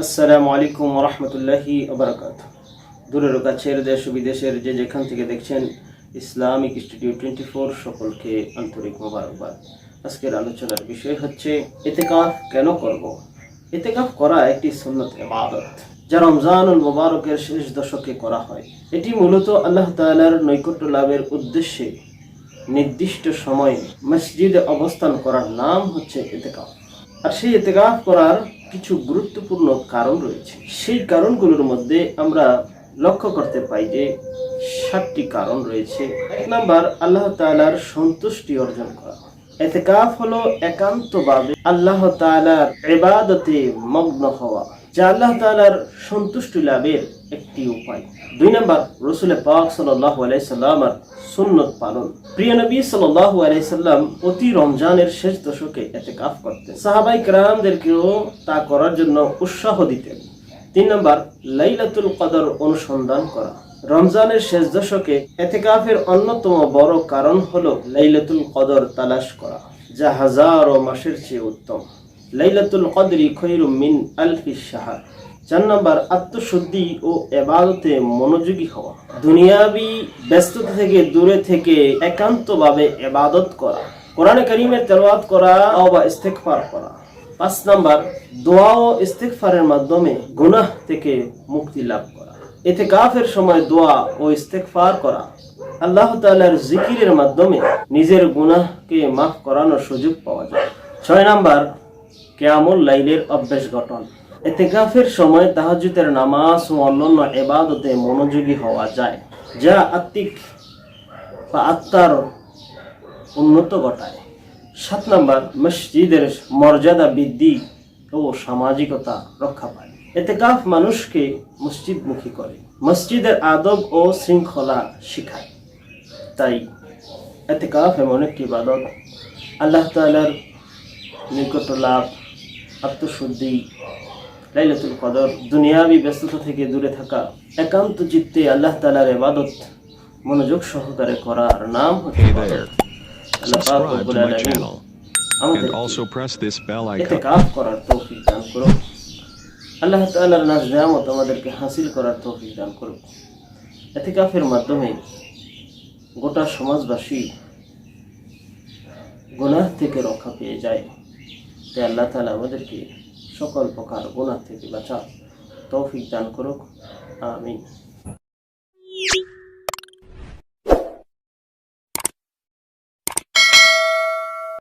আসসালামু আলাইকুম রহমতুল্লাহি আবরাকাত দূরের কাছের দেশ বিদেশের যে যেখান থেকে দেখছেন, ইসলামিক স্টুডিও টোয়েন্টি ফোর সকলকে আন্তরিক মোবারকবাদ। আজকের আলোচনার বিষয় হচ্ছে এতেকাফ কেন করব? এতেকাফ করা একটি সুন্নত ইবাদত, যা রমজানুল মোবারকের শেষ দশকে করা হয়। এটি মূলত আল্লাহ তাআলার নৈকট্য লাভের উদ্দেশ্যে নির্দিষ্ট সময়ে মসজিদে অবস্থান করার নাম হচ্ছে এতেকাফ। আর সেই এতেকাফ করার কিছু গুরুত্বপূর্ণ কারণ রয়েছে। সেই কারণগুলোর মধ্যে আমরা লক্ষ্য করতে পাই যে সাতটি কারণ রয়েছে। এক নাম্বার, আল্লাহ তাআলার সন্তুষ্টি অর্জন করা। এতেকাফ হলো একান্তভাবে আল্লাহ তাআলার এবাদতে মগ্ন হওয়া, যা আল্লাহ তাআলার সন্তুষ্টি লাভের একটি উপায়। দুই নম্বর, রসুল পাক সাল্লাহ আলাইসাল্লামার সুন্নত পালন। প্রিয় নবী সাল্লাহ আলাইসাল্লাম প্রতি রমজানের শেষ দশকে এতে কাফ করতেন। সাহাবাই ক্রামদেরকেও তা করার জন্য উৎসাহ দিতেন। তিন নম্বর, লাইলাতুল কদর অনুসন্ধান করা। রমজানের শেষ দশকে এতেকাফের অন্যতম বড় কারণ হল লাইলাতুল কদর তালাশ করা, যা হাজারো মাসের চেয়ে উত্তম। লাইলাতুল কদরি খৈরুমিন আলফি সাহার চার নম্বর, আত্মশুদ্ধি ও এবাদতে মনোযোগী হওয়া। দুনিয়াবি ব্যস্ততা থেকে দূরে থেকে একান্তভাবে এবাদত করা। কোরআনে করিমের তেলাওয়াত করা বা ইস্তেগফার করা। পাঁচ নাম্বার, দোয়া ও ইস্তেগফারের মাধ্যমে গুনাহ থেকে মুক্তি লাভ করা। এতে কাফের সময় দোয়া ও ইস্তেগফার করা। আল্লাহ তাআলার জিকিরের মাধ্যমে নিজের গুনাহকে মাফ করানোর সুযোগ পাওয়া যায়। ছয় নাম্বার, কেয়ামুল লাইলের অভ্যাস গঠন। এতেকাফের সময় তাহাজুদের নামাজ ও অন্যান্য এবাদতে মনোযোগী হওয়া যায়, যা আত্মিক বা আত্মার উন্নত ঘটায়। সাত নাম্বার, মসজিদের মর্যাদা বৃদ্ধি ও সামাজিকতা রক্ষা পায়। এতেকাফ মানুষকে মসজিদমুখী করে, মসজিদের আদব ও শৃঙ্খলা শিখায়। তাই এতেকাফ এমন একটি ইবাদত, আল্লাহ তাআলার নিকট লাভ আত্মশুদ্ধি লাইলাতুল কদর দুনিয়াবি ব্যস্ততা থেকে দূরে থাকা একান্ত চিত্তে আল্লাহ তালার ইবাদত মনোযোগ সহকারে করার নাম হচ্ছে আল্লাহ তাআলার নাজ নিয়ামত আমাদেরকে হাসিল করার তৌফিক দান করো এতে কাফের মাধ্যমে গোটা সমাজবাসী গুনাহ থেকে রক্ষা পেয়ে যায়। তাই আল্লাহ তাআলা আমাদেরকে সকল প্রকার গোনা থেকে বাঁচা তৌফিক দান করুক। আমিন।